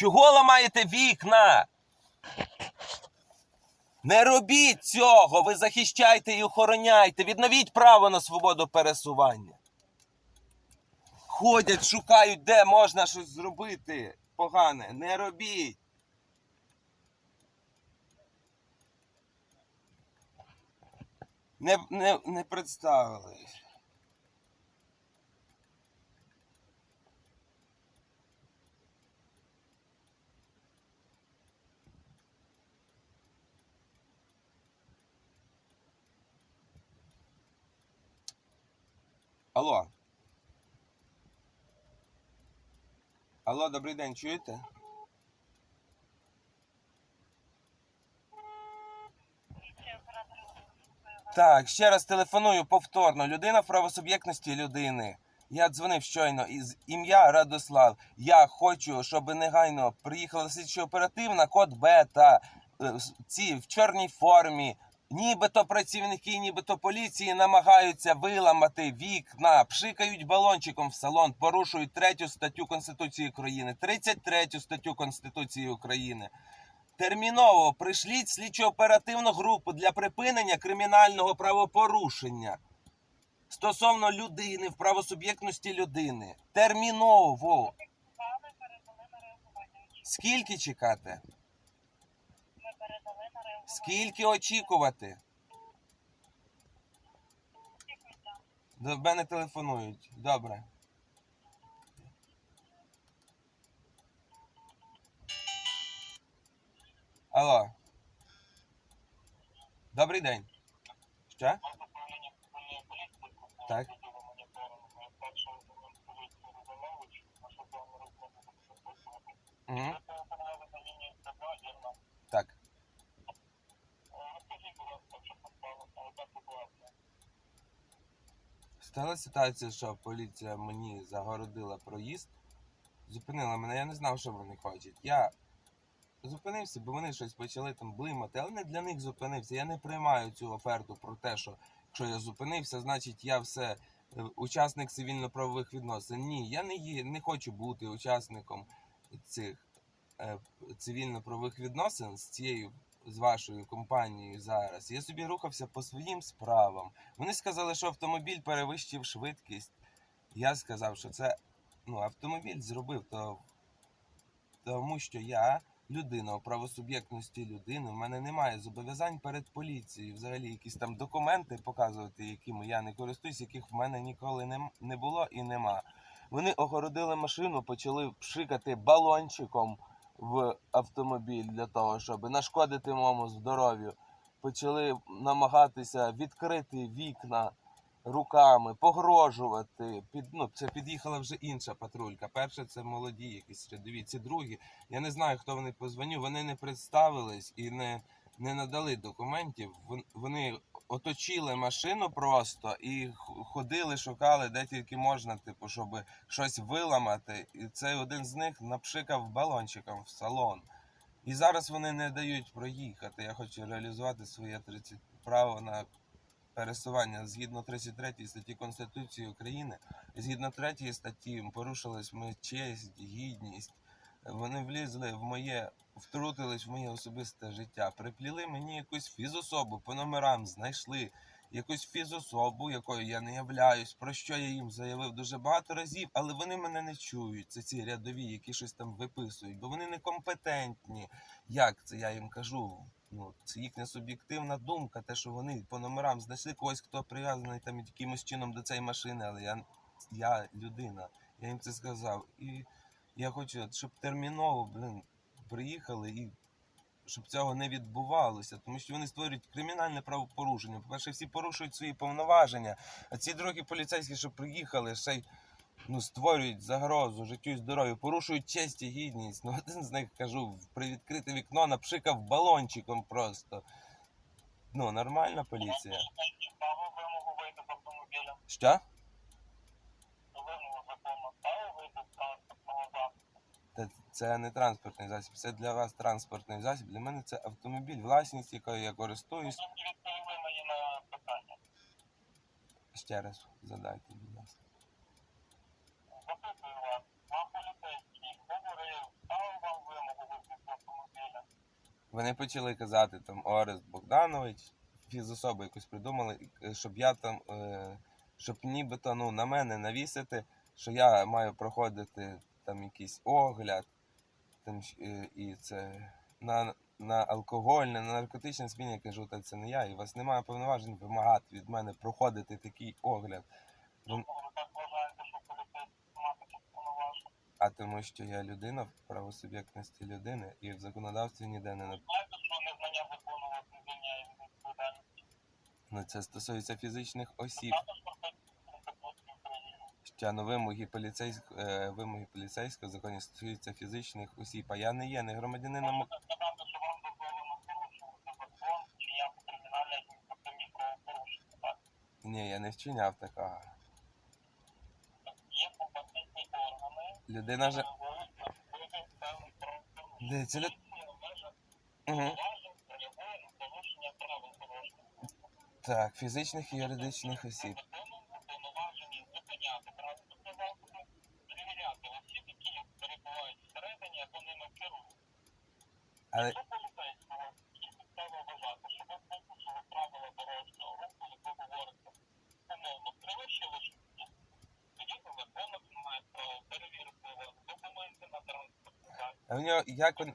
Чого ламаєте вікна? Не робіть цього! Ви захищайте і охороняйте. Відновіть право на свободу пересування. Ходять, шукають, де можна щось зробити погане. Не робіть. Не, не, не представились. Алло. Алло, добрий день, чуєте? Так, ще раз телефоную повторно. Людина в правосуб'єктності людини. Я дзвонив щойно із ім'я Радослав. Я хочу, щоб негайно приїхала слідчо оперативна, код бета, е, ці в чорній формі. Нібито працівники, нібито поліції намагаються виламати вікна, пшикають балончиком в салон, порушують третю статтю Конституції України, 33 статтю Конституції України. Терміново пришліть слідчо-оперативну групу для припинення кримінального правопорушення стосовно людини в правосуб'єктності людини. Терміново. Скільки чекати? Ми передали на реагування. Скільки очікувати? До мене телефонують. Добре. Алло. Добрий день. Що? Так. Угу. Стала ситуація, що поліція мені загородила проїзд, зупинила мене, я не знав, що вони хочуть. Я зупинився, бо вони щось почали там блимати, але не для них зупинився. Я не приймаю цю оферту про те, що якщо я зупинився, значить я все е, учасник цивільно-правових відносин. Ні, я не є, не хочу бути учасником цих е, цивільно-правових відносин з цією з вашою компанією зараз. Я собі рухався по своїм справам. Вони сказали, що автомобіль перевищив швидкість. Я сказав, що це ну, автомобіль зробив то тому, що я людина у правосуб'єктності людини. У мене немає зобов'язань перед поліцією. Взагалі, якісь там документи показувати, якими я не користуюсь, яких в мене ніколи не, не було і нема. Вони огородили машину, почали пшикати балончиком в автомобіль для того, щоб нашкодити моєму здоров'ю. Почали намагатися відкрити вікна руками, погрожувати. Під, ну, це під'їхала вже інша патрулька. Перша це молоді, якісь рядові. Ці другі. Я не знаю, хто вони позвонив. Вони не представились і не, не надали документів. Вон- Вони оточили машину просто і ходили, шукали, де тільки можна, типу, щоб щось виламати. І цей один з них напшикав балончиком в салон. І зараз вони не дають проїхати. Я хочу реалізувати своє 30 право на пересування згідно 33 статті Конституції України. Згідно 3 статті порушилась моя честь, гідність. Вони влізли в моє, втрутились в моє особисте життя. Припліли мені якусь фізособу по номерам, знайшли якусь фізособу, якою я не являюсь, про що я їм заявив дуже багато разів, але вони мене не чують. Це ці рядові, які щось там виписують, бо вони некомпетентні. Як це я їм кажу? Ну, це їхня суб'єктивна думка, те, що вони по номерам знайшли когось, хто прив'язаний там якимось чином до цієї машини, але я, я людина. Я їм це сказав. І я хочу, щоб терміново, блин, приїхали і щоб цього не відбувалося, тому що вони створюють кримінальне правопорушення. По-перше, всі порушують свої повноваження, а ці другі поліцейські, що приїхали, ще й ну, створюють загрозу життю і здоров'ю, порушують честь і гідність. Ну, один з них кажу, при відкрите вікно напшикав балончиком просто. Ну, нормальна поліція. Що? Вимогу закону ставив вийти з транспортного засобу. Та це не транспортний засіб, це для вас транспортний засіб. Для мене це автомобіль, власність, якою я користуюсь. Відповіли мені на питання. Ще раз задайте, будь ласка. Запитую вас. Вам поліцейський говорив, ставив вам Вони почали казати там Орест Богданович, фізособу якусь придумали, е, щоб я там, е, щоб нібито ну, на мене навісити, що я маю проходити там якийсь огляд, там, е, і це на, на алкогольне, на наркотичне сп'яніння. Я кажу, та це не я, і у вас немає повноважень вимагати від мене проходити такий огляд. Повноваження? А тому що я людина в правосуб'єктності людини і в законодавстві ніде не написано. Знаєте, що незнання закону вас не звільняє від відповідальності? Ну, це стосується фізичних осіб. Ще ну, вимоги поліцейського е, вимоги поліцейського законі стосуються фізичних осіб. А я не є не громадянином. Ні, я не вчиняв такого. Є компетентні органи, Людина же. реагують на впливи певних правопорушень. Де це лю- Поліція в межах Угу. Так, фізичних і юридичних осіб. Законом уповноважені зупиняти транспортні засоби, перевіряти осіб, які перебувають всередині або ними керують. Але Якщо поліцейського є підстава вважати, що ви порушили правила дорожнього руху, як ви говорите, умовно перевищили швидкість, тоді за законом він має право перевірити у вас документи на транспортний засіб. а в нього як він.